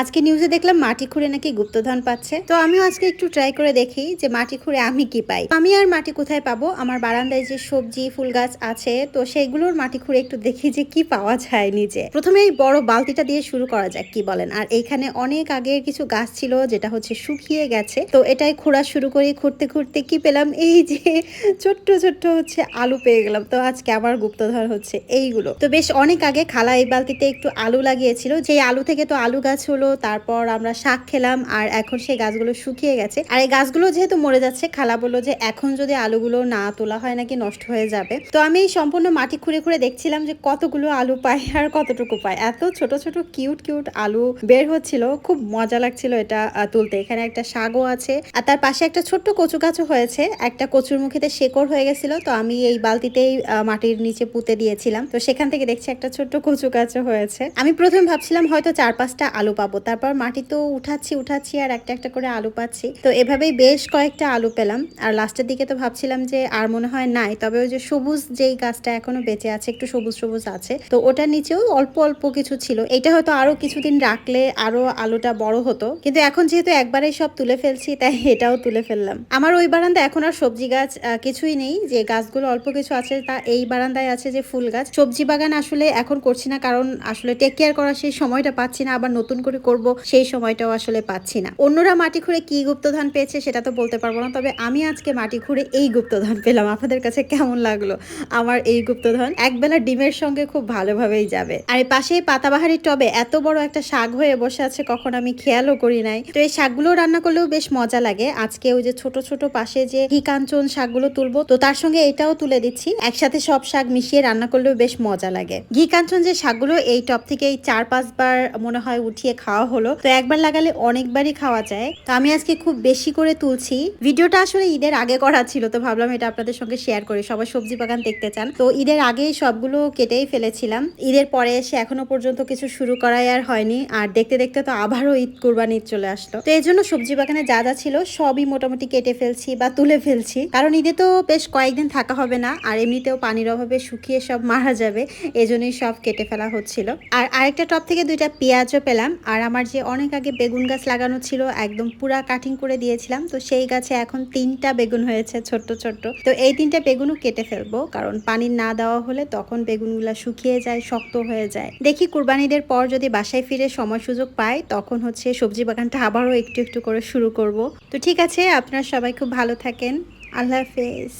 আজকে নিউজে দেখলাম মাটি খুঁড়ে নাকি গুপ্তধন পাচ্ছে। তো আমিও আজকে একটু ট্রাই করে দেখি যে মাটি খুঁড়ে আমি কি পাই। আমি আর মাটি কোথায় পাবো? আমার বারান্দায় যে সবজি, ফুল গাছ আছে, তো সেইগুলোর মাটি খুঁড়ে একটু দেখি যে কি পাওয়া যায় নিচে প্রথমে এই বড় বালতিটা দিয়ে শুরু করা যাক, কি বলেন? আর এইখানে অনেক আগের কিছু গাছ ছিল, যেটা হচ্ছে শুকিয়ে গেছে। তো এটাই খোঁড়া শুরু করি, খুঁড়তে খুঁড়তে কি পেলাম? এই যে ছোট্ট ছোট্ট হচ্ছে আলু পেয়ে গেলাম। তো আজকে আবার গুপ্তধর হচ্ছে এইগুলো। তো বেশ অনেক আগে খালা এই বালতিতে একটু আলু লাগিয়েছিল। যে আলু থেকে তো আলু গাছ হলো তারপর আমরা শাক খেলাম, আর এখন সেই গাছগুলো শুকিয়ে গেছে। আর এই গাছগুলো যেহেতু মরে যাচ্ছে, খালা বলল যে এখন যদি আলুগুলো না তোলা হয় নাকি নষ্ট হয়ে যাবে। তো আমি সম্পূর্ণ মাটি খুঁড়ে খুঁড়ে দেখছিলাম যে কতগুলো আলু পাই আর কতটুকু পাই। এত ছোট ছোট কিউট কিউট আলু বের হচ্ছিল, খুব মজা লাগছিল এটা তুলতে। এখানে একটা শাকও আছে, আর তার পাশে একটা ছোট্ট কচু গাছও হয়েছে। একটা কচুর মুখেতে শেকড় হয়ে গেছিল, তো আমি এই বালতিতেই মাটির নিচে পুঁতে দিয়েছিলাম। তো সেখান থেকে দেখছি একটা ছোট্ট কচু গাছও হয়েছে। আমি প্রথমে ভাবছিলাম হয়তো চার পাঁচটা আলু পাবো। তারপর মাটি তো উঠাচ্ছি উঠাচ্ছি আর একটা একটা করে আলু পাচ্ছি। তো এভাবেই বেশ কয়েকটা আলু পেলাম। আর লাস্টের দিকে তো ভাবছিলাম যে আর মনে হয় নাই, তবে ওই যে সবুজ যেই গাছটা এখনও বেঁচে আছে, একটু সবুজ সবুজ আছে, তো ওটার নিচেও অল্প অল্প কিছু ছিল। এটা হয়তো আরও কিছুদিন রাখলে আরও আলুটা বড় হতো। কিন্তু এখন যেহেতু একবারেই সব তুলে ফেলছি, তাই এটাও তুলে ফেললাম। আমার ওই বারান্দা এখন আর সবজি গাছ কিছুই নেই। যে গাছগুলো অল্প কিছু আছে, তা এই বারান্দায় আছে যে ফুল গাছ। সবজি বাগান আসলে এখন করছি না, কারণ আসলে টেক কেয়ার করার সেই সময়টা পাচ্ছি না। আবার নতুন করে করব, সেই সময়টাও আসলে পাচ্ছি না। অন্যরা মাটি খুঁড়ে কি গুপ্তধন পেয়েছে সেটা তো বলতে পারব না, তবে আমি আজকে মাটি খুঁড়ে এই গুপ্তধন পেলাম। আপনাদের কাছে কেমন লাগল আমার এই গুপ্তধন? একবেলা ডিমের সঙ্গে খুব ভালোভাবেই যাবে। আর এই পাশে পাতাবাহারি টবে এত বড় একটা শাক হয়ে বসে আছে, কখন আমি খেয়ালও করি নাই। তো এই শাকগুলো রান্না করলেও বেশ মজা লাগে। আজকে ওই যে ছোট ছোট পাশে যে ঘি কাঞ্চন শাকগুলো তুলবো, তো তার সঙ্গে এটাও তুলে দিচ্ছি। একসাথে সব শাক মিশিয়ে রান্না করলেও বেশ মজা লাগে। ঘি কাঞ্চন যে শাকগুলো এই টপ থেকে চার, পাঁচবার মনে হয় উঠিয়ে খাওয়া হলো। তো একবার লাগালে অনেকবারই খাওয়া যায়। তো আমি আজকে খুব বেশি করে তুলছি। ভিডিওটা আসলে ঈদের আগে করা ছিল, তো ভাবলাম এটা আপনাদের সঙ্গে শেয়ার করি। সবাই সবজি বাগান দেখতে চান। তো ঈদের আগেই সবগুলো কেটেই ফেলেছিলাম। ঈদের পরে এসে এখনও পর্যন্ত কিছু শুরু করাই আর হয়নি। আর দেখতে দেখতে তো আবারও ঈদ কুরবানি ঈদ চলে আসলো। তো এই জন্য সবজি বাগানে যা যা ছিল সবই মোটামুটি কেটে ফেলছি বা তুলে ফেলছি। কারণ ঈদে তো বেশ কয়েকদিন থাকা হবে না। আর এমনিতেও পানির অভাবে শুকিয়ে সব মারা যাবে। এজন্যই সব কেটে ফেলা হচ্ছিল। আর আরেকটা টপ থেকে দুইটা পেঁয়াজও পেলাম। আর আমার যে অনেক আগে বেগুন গাছ লাগানো ছিল, একদম পুরা কাটিং করে দিয়েছিলাম। তো সেই গাছে এখন তিনটা বেগুন হয়েছে ছোট্ট ছোট্ট। তো এই তিনটা বেগুনও কেটে ফেলব। কারণ পানি না দেওয়া হলে তখন বেগুনগুলো শুকিয়ে যায়, শক্ত হয়ে যায়। দেখি কুরবানিদের পর যদি বাসায় ফিরে সময় সুযোগ পাই, তখন হচ্ছে সবজি বাগানটা আবারও একটু একটু করে শুরু করব। তো ঠিক আছে, আপনারা সবাই খুব ভালো থাকেন। আল্লাহ হাফেজ।